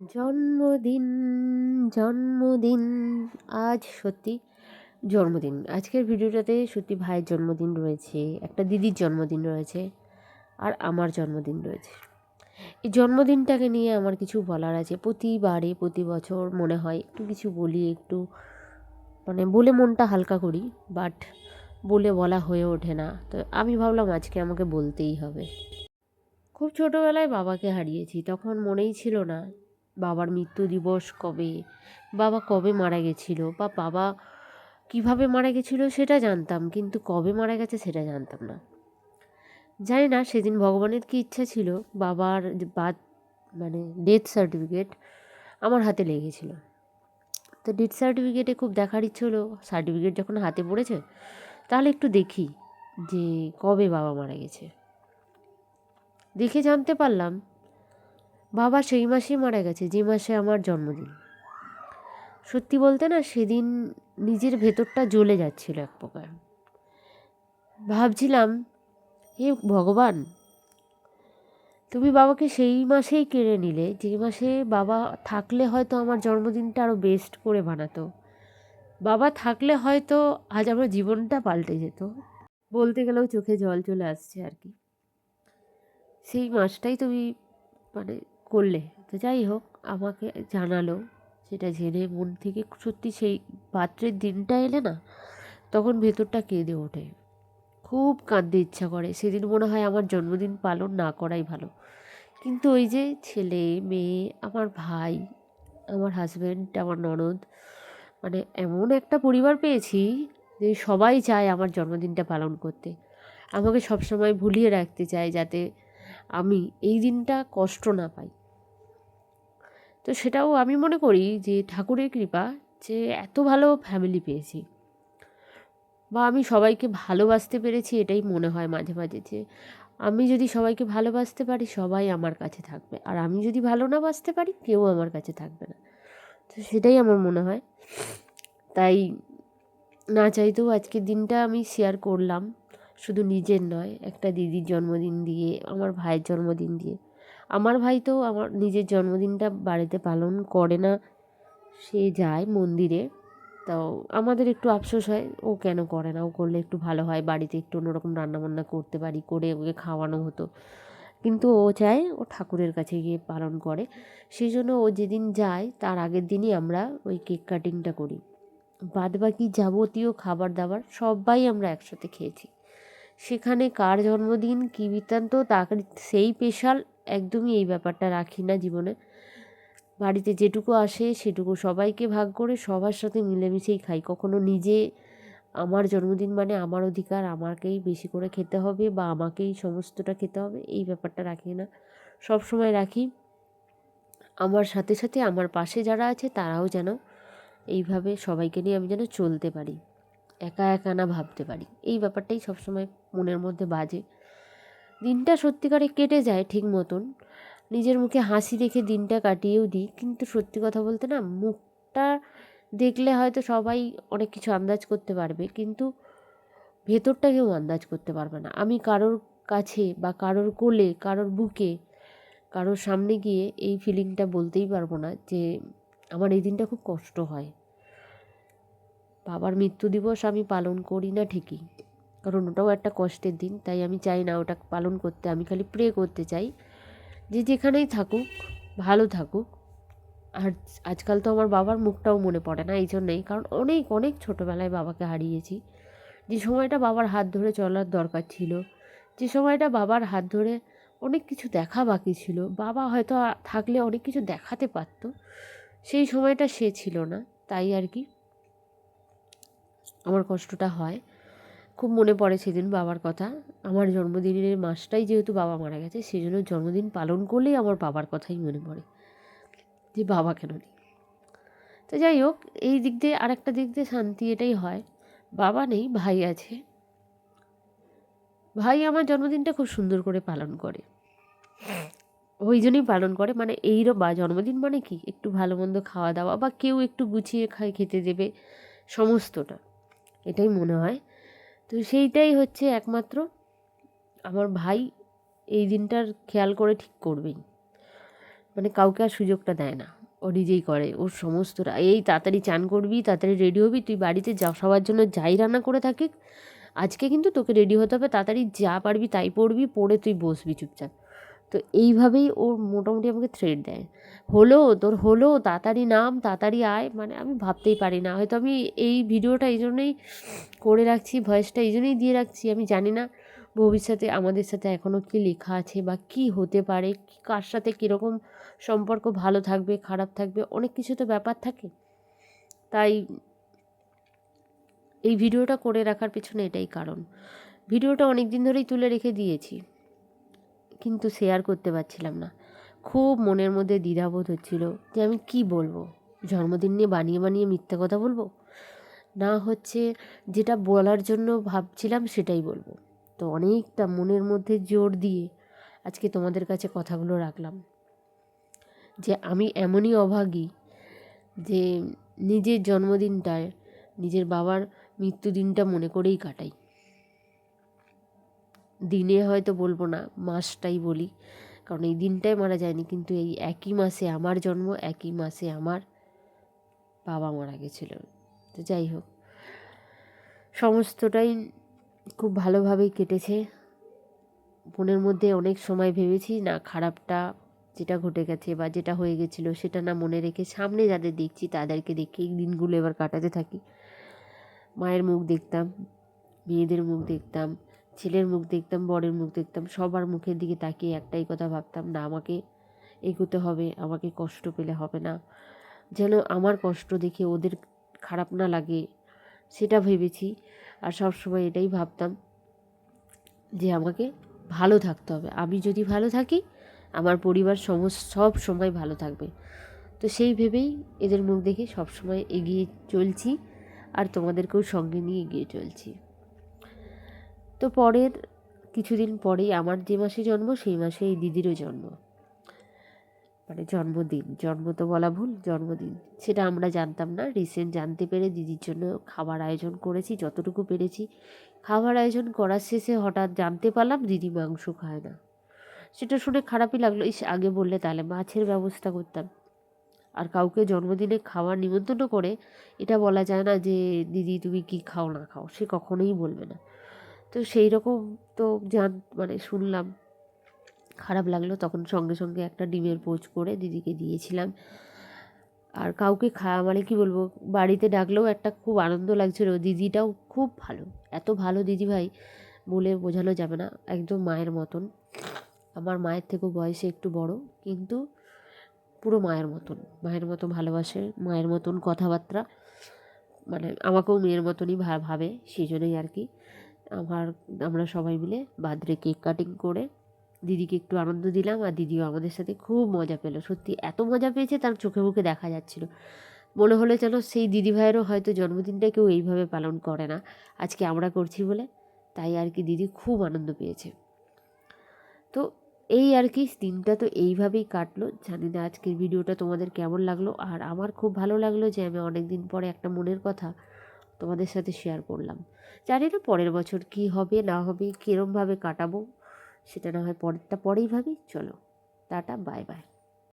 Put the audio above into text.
জন্মদিন জন্মদিন, আজ সত্যি জন্মদিন। আজকের ভিডিওটাতে সত্যি ভাইয়ের জন্মদিন রয়েছে, একটা দিদির জন্মদিন রয়েছে, আর আমার জন্মদিন রয়েছে। এই জন্মদিনটাকে নিয়ে আমার কিছু বলার আছে। প্রতিবারে, প্রতি বছর মনে হয় একটু কিছু বলি, একটু মানে বলে মনটা হালকা করি, বাট বলে বলা হয়ে ওঠে না। তো আমি ভাবলাম আজকে আমাকে বলতেই হবে। খুব ছোটোবেলায় বাবাকে হারিয়েছি, তখন মনেই ছিল না বাবার মৃত্যু দিবস কবে? বাবা কবে মারা গেছিল? বা বাবা কীভাবে মারা গেছিল সেটা জানতাম, কিন্তু কবে মারা গেছে সেটা জানতাম না। জানি না, সেদিন ভগবানের কি ইচ্ছা ছিল? বাবার বাদ মানে ডেথ সার্টিফিকেট আমার হাতে লেগেছিল। তো ডেথ সার্টিফিকেটে খুব দেখার ইচ্ছে হলো সার্টিফিকেট যখন হাতে পড়েছে, তাহলে একটু দেখি যে কবে বাবা মারা গেছে। দেখে জানতে পারলাম বাবা সেই মাসেই মারা গেছে, যে মাসে আমার জন্মদিন। সত্যি বলতে না, সেদিন নিজের ভেতরটা জ্বলে যাচ্ছিল এক প্রকার। ভাবছিলাম, হে ভগবান, তুমি বাবাকে সেই মাসেই কেড়ে নিলে, যে মাসে বাবা থাকলে হয়তো আমার জন্মদিনটা আরও বেস্ট করে বানাতো। বাবা থাকলে হয়তো আজ আমার জীবনটা পাল্টে যেত। বলতে গেলেও চোখে জল চলে আসছে আর কি। সেই মাসটাই তুমি মানে করলে। তো যাই হোক, আমাকে জানালো, সেটা জেনে মন থেকে সত্যি সেই পাত্রের দিনটা এলে না, তখন ভেতরটা কেঁদে ওঠে। খুব কাঁদতে ইচ্ছা করে, সেদিন মনে হয় আমার জন্মদিন পালন না করাই ভালো। কিন্তু ওই যে ছেলে, মেয়ে, আমার ভাই, আমার হাজব্যান্ড আমার ননদ মানে এমন একটা পরিবার পেয়েছি যে সবাই চায় আমার জন্মদিনটা পালন করতে। আমাকে সবসময় ভুলিয়ে রাখতে চায় যাতে আমি এই দিনটা কষ্ট না পাই। তো সেটাও আমি মনে করি যে ঠাকুরের কৃপা যে এত ভালো ফ্যামিলি পেয়েছি। বা আমি সবাইকে ভালোবাসতে পেরেছি এটাই মনে হয় মাঝে মাঝে যে আমি যদি সবাইকে ভালোবাসতে পারি, সবাই আমার কাছে থাকবে। আর আমি যদি ভালো না বাসতে পারি, কেউ আমার কাছে থাকবে না। তো সেটাই আমার মনে হয়। তাই না চাইতেও আজকের দিনটা আমি শেয়ার করলাম। শুধু নিজের নয়, একটা দিদির জন্মদিন দিয়ে, আমার ভাইয়ের জন্মদিন দিয়ে। আমার ভাই তো আমার নিজের জন্মদিনটা বাড়িতে পালন করে না। সে যায় মন্দিরে। তো আমাদের একটু আফসোস হয়, ও কেন করে না? ও করলে একটু ভালো হয়, বাড়িতে একটু অন্যরকম রান্নাবান্না করতে পারি, করে ওকে খাওয়ানো হতো। কিন্তু ও চায় ও ঠাকুরের কাছে গিয়ে পালন করে। সেই জন্য ও যেদিন যায়, তার আগের দিনই আমরা ওই কেক কাটিংটা করি। বাদ বাকি যাবতীয় খাবার দাবার সবাই আমরা একসাথে খেয়েছি। সেখানে কার জন্মদিন, কী বৃত্তান্ত তাকে সেই স্পেশাল একদমই এই ব্যাপারটা রাখি না জীবনে। বাড়িতে যেটুকু আসে সেটুকু সবাইকে ভাগ করে সবার সাথে মিলেমিশেই খাই। কখনো নিজে আমার জন্মদিন মানে আমার অধিকার, আমাকেই বেশি করে খেতে হবে বা আমাকেই সমস্তটা খেতে হবে, এই ব্যাপারটা রাখি না। সব সময় রাখি। আমার সাথে সাথে আমার পাশে যারা আছে তারাও যেন এইভাবে সবাইকে নিয়ে আমি যেন চলতে পারি। একা একা না ভাবতে পারি। এই ব্যাপারটাই সবসময় মনের মধ্যে বাজে। দিনটা সত্যিকারে কেটে যায় ঠিক মতন। নিজের মুখে হাসি রেখে দিনটা কাটিয়েও দিই। কিন্তু সত্যি কথা বলতে না, মুখটা দেখলে হয়তো সবাই অনেক কিছু আন্দাজ করতে পারবে। কিন্তু ভেতরটা কেউ আন্দাজ করতে পারবে না। আমি কারোর কাছে বা কারোর কোলে, কারোর বুকে, কারোর সামনে গিয়ে এই ফিলিংটা বলতেই পারব না যে আমার এই দিনটা খুব কষ্ট হয়। বাবার মৃত্যু দিবস আমি পালন করি না ঠিকই। কারণ ওটাও একটা কষ্টের দিন, তাই আমি চাই না ওটা পালন করতে, আমি খালি প্রে করতে চাই। যে যেখানেই থাকুক, ভালো থাকুক। আর আজকাল তো আমার বাবার মুখটাও মনে পড়ে না এই জন্যেই কারণ অনেক অনেক ছোটোবেলায় বাবাকে হারিয়েছি। যে সময়টা বাবার হাত ধরে চলার দরকার ছিল, যে সময়টা বাবার হাত ধরে অনেক কিছু দেখা বাকি ছিল। বাবা হয়তো থাকলে অনেক কিছু দেখাতে পারতো। সেই সময়টা সে ছিল না, তাই আর কি। আমার কষ্টটা হয়। খুব মনে পড়ে সেদিন বাবার কথা। আমার জন্মদিনের মাসটাই যেহেতু বাবা মারা গেছে সেই জন্য জন্মদিন পালন করলেই আমার বাবার কথাই মনে পড়ে। যে বাবা কেন নেই? তো যাই হোক, এই দিক দিয়ে আরেকটা দিক দিয়ে শান্তি এটাই হয়। বাবা নেই, ভাই আছে। ভাই আমার জন্মদিনটা খুব সুন্দর করে পালন করে। ওই জন্যই পালন করে মানে এই বা জন্মদিন মানে কি? একটু ভালো মন্দ খাওয়া দাওয়া, বা কেউ একটু গুছিয়ে খায় খেতে দেবে, সমস্তটা। এটাই মনে হয়। তো সেইটাই হচ্ছে একমাত্র আমার ভাই এই দিনটার খেয়াল করে ঠিক করবেই। মানে কাউকে আর সুযোগটা দেয় না। ও নিজেই করে ওর সমস্তটা এই তাড়াতাড়ি চান করবি, তাড়াতাড়ি রেডি হবি, তুই বাড়িতে যা সবার জন্য যাই রান্না করে থাকিস আজকে কিন্তু তোকে রেডি হতে হবে, তাড়াতাড়ি যা পারবি তাই পড়বি, পড়ে তুই বসবি চুপচাপ। তো এইভাবেই ও মোটামুটি আমাকে থ্রেড দেয়। হলো, তোর হলো, তাড়াতাড়ি নাম, তাড়াতাড়ি আয় মানে আমি ভাবতেই পারি না। হয়তো আমি এই ভিডিওটা এই জন্যই করে রাখছি ভয়েসটা এই জন্যই দিয়ে রাখছি, আমি জানি না ভবিষ্যতে আমাদের সাথে এখনও কী লেখা আছে বা কী হতে পারে কার সাথে কীরকম সম্পর্ক ভালো থাকবে, খারাপ থাকবে, অনেক কিছু তো ব্যাপার থাকে। তাই এই ভিডিওটা করে রাখার পেছনে এটাই কারণ। ভিডিওটা অনেক দিন ধরেই তুলে রেখে দিয়েছি। কিন্তু শেয়ার করতে পারছিলাম না। খুব মনের মধ্যে দ্বিধাবোধ হচ্ছিল যে আমি কি বলব? জন্মদিন নিয়ে বানিয়ে বানিয়ে মিথ্যে কথা বলব? না হচ্ছে যেটা বলার জন্য ভাবছিলাম সেটাই বলব। তো অনেকটা মনের মধ্যে জোর দিয়ে আজকে তোমাদের কাছে কথাগুলো রাখলাম। যে আমি এমনই অভাগী যে নিজের জন্মদিনটায় নিজের বাবার মৃত্যুদিনটা মনে করেই কাটাই। দিনে হয়তো বলব না, মাসটাই বলি। কারণ এই দিনটাই মারা যায়নি, কিন্তু এই একই মাসে আমার জন্ম, একই মাসে আমার বাবা মারা গেছিল। তো যাই হোক, সমস্তটাই খুব ভালোভাবেই কেটেছে। মনের মধ্যে অনেক সময় ভেবেছি, না খারাপটা যেটা ঘটে গেছে বা যেটা হয়ে গেছিল সেটা না মনে রেখে সামনে যাদের দেখছি তাদেরকে দেখে এই দিনগুলো এবার কাটাতে থাকি। মায়ের মুখ দেখতাম, মেয়েদের মুখ দেখতাম ছেলের মুখ দেখতাম, বরের মুখ দেখতাম, সবার মুখের দিকে তাকিয়ে একটাই কথা ভাবতাম, না, আমাকে এগোতে হবে, আমাকে কষ্ট পেলে হবে না। যেন আমার কষ্ট দেখে ওদের খারাপ না লাগে, সেটা ভেবেছি। আর সব সময় এটাই ভাবতাম যে আমাকে ভালো থাকতে হবে। আমি যদি ভালো থাকি, আমার পরিবার সমস, সব সময় ভালো থাকবে। তো সেই ভেবেই এদের মুখ দেখে সব সময় এগিয়ে চলছি, আর তোমাদেরকেও সঙ্গে নিয়ে এগিয়ে চলছি। তো পরের কিছুদিন পরেই আমার যে মাসে জন্ম, সেই মাসে এই দিদিরও জন্ম। মানে জন্মদিন। জন্ম তো বলা ভুল, জন্মদিন। সেটা আমরা জানতাম না। রিসেন্ট জানতে পেরে দিদির জন্য খাবার আয়োজন করেছি, যতটুকু পেরেছি। খাবার আয়োজন করার শেষে হঠাৎ জানতে পারলাম দিদি মাংস খায় না। সেটা শুনে খারাপই লাগল। ইস, আগে বললে তাহলে মাছের ব্যবস্থা করতাম। আর কাউকে জন্মদিনে খাওয়ার নিমন্ত্রণ করে এটা বলা যায় না যে, দিদি তুমি কি খাও না খাও? সে কখনোই বলবে না। তো সেই রকম তো জান মানে শুনলাম। খারাপ লাগল তখন সঙ্গে সঙ্গে একটা ডিমের পোচ করে দিদিকে দিয়েছিলাম। আর কাউকে খাওয়া মানে কি বলব, বাড়িতে ডাকলেও একটা খুব আনন্দ লাগছিল। দিদিটাও খুব ভালো, এত ভালো দিদি ভাই বলে বোঝানো যাবে না, একদম মায়ের মতন। আমার মায়ের থেকেও বয়সে একটু বড়, কিন্তু পুরো মায়ের মতন। মায়ের মতো ভালোবাসে, মায়ের মতন কথাবার্তা মানে আমাকেও মেয়ের মতনই ভাবে, সেই জন্যই আর কি। আমার, আমরা সবাই মিলে বার্থডে কেক কাটিং করে দিদিকে একটু আনন্দ দিলাম আর দিদিও আমাদের সাথে খুব মজা পেল। সত্যি এত মজা পেয়েছে তার চোখে মুখে দেখা যাচ্ছিল। মনে হলো যেন সেই দিদিভাইয়েরও হয়তো জন্মদিনটা কেউ এইভাবে পালন করে না। আজকে আমরা করছি বলে তাই আর কি দিদি খুব আনন্দ পেয়েছে। তো এই আর কি দিনটা তো এইভাবেই কাটলো। জানি না আজকের ভিডিওটা তোমাদের কেমন লাগল। আর আমার খুব ভালো লাগল যে আমি অনেক দিন পরে একটা মনের কথা তোমাদের সাথে শেয়ার করলাম। জানি না পরের বছর কি হবে, না হবে, কীরমভাবে কাটাবো, সেটা না হয় পরেরটা পরেই ভাবি। চলো, টাটা বাই বাই